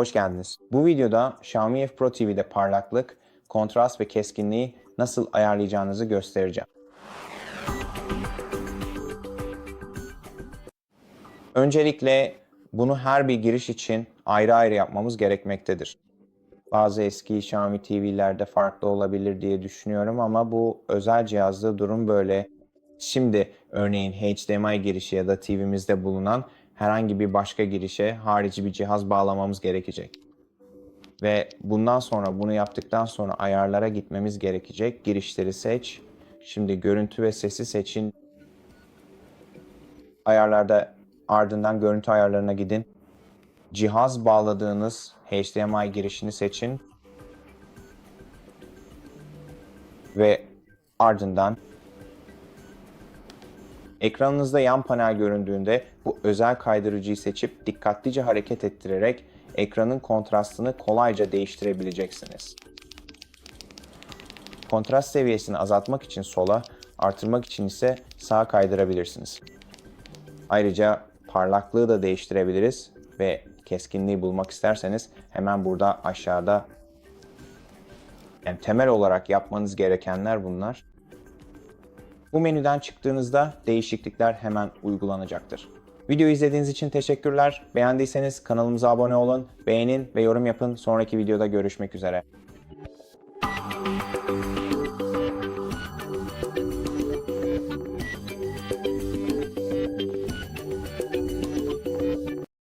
Hoş geldiniz. Bu videoda Xiaomi F Pro TV'de parlaklık, kontrast ve keskinliği nasıl ayarlayacağınızı göstereceğim. Öncelikle bunu her bir giriş için ayrı ayrı yapmamız gerekmektedir. Bazı eski Xiaomi TV'lerde farklı olabilir diye düşünüyorum ama bu özel cihazda durum böyle. Şimdi örneğin HDMI girişi ya da TV'mizde bulunan herhangi bir başka girişe harici bir cihaz bağlamamız gerekecek. Ve bundan sonra bunu yaptıktan sonra ayarlara gitmemiz gerekecek. Girişleri seç. Şimdi görüntü ve sesi seçin. Ayarlarda ardından görüntü ayarlarına gidin. Cihaz bağladığınız HDMI girişini seçin. Ve ardından Ekranınızda yan panel göründüğünde bu özel kaydırıcıyı seçip dikkatlice hareket ettirerek ekranın kontrastını kolayca değiştirebileceksiniz. Kontrast seviyesini azaltmak için sola, artırmak için ise sağa kaydırabilirsiniz. Ayrıca parlaklığı da değiştirebiliriz ve keskinliği bulmak isterseniz hemen burada aşağıda yani temel olarak yapmanız gerekenler bunlar. Bu menüden çıktığınızda değişiklikler hemen uygulanacaktır. Videoyu izlediğiniz için teşekkürler. Beğendiyseniz kanalımıza abone olun, beğenin ve yorum yapın. Sonraki videoda görüşmek üzere.